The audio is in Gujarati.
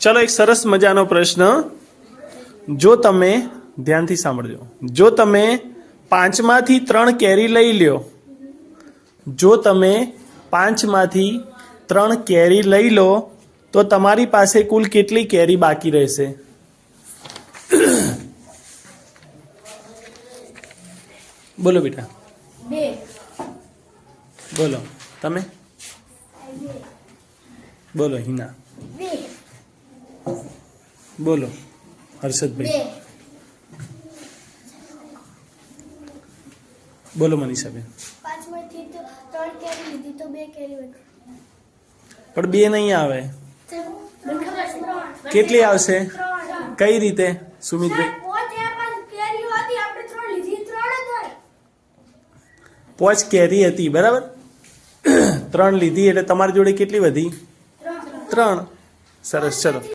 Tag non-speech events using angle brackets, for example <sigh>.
ચલો એક સરસ મજાનો પ્રશ્ન. જો તમે ધ્યાનથી સાંભળજો. જો તમે પાંચમાંથી ત્રણ કેરી લઈ લ્યો જો તમે પાંચમાંથી ત્રણ કેરી લઈ લો તો તમારી પાસે કુલ કેટલી કેરી બાકી રહેશે? <coughs> બોલો બેટા. બોલો. તમે? બોલો હિના. બોલો હર્ષદભાઈ. બોલો મનીષાબેન. પણ બે નહીં આવે. કેટલી આવશે? કઈ રીતે? સુમિતભાઈ. પોચ કેરી હતી બરાબર? ત્રણ લીધી એટલે તમારી જોડે કેટલી વધી? ત્રણ. સરસ ચલો.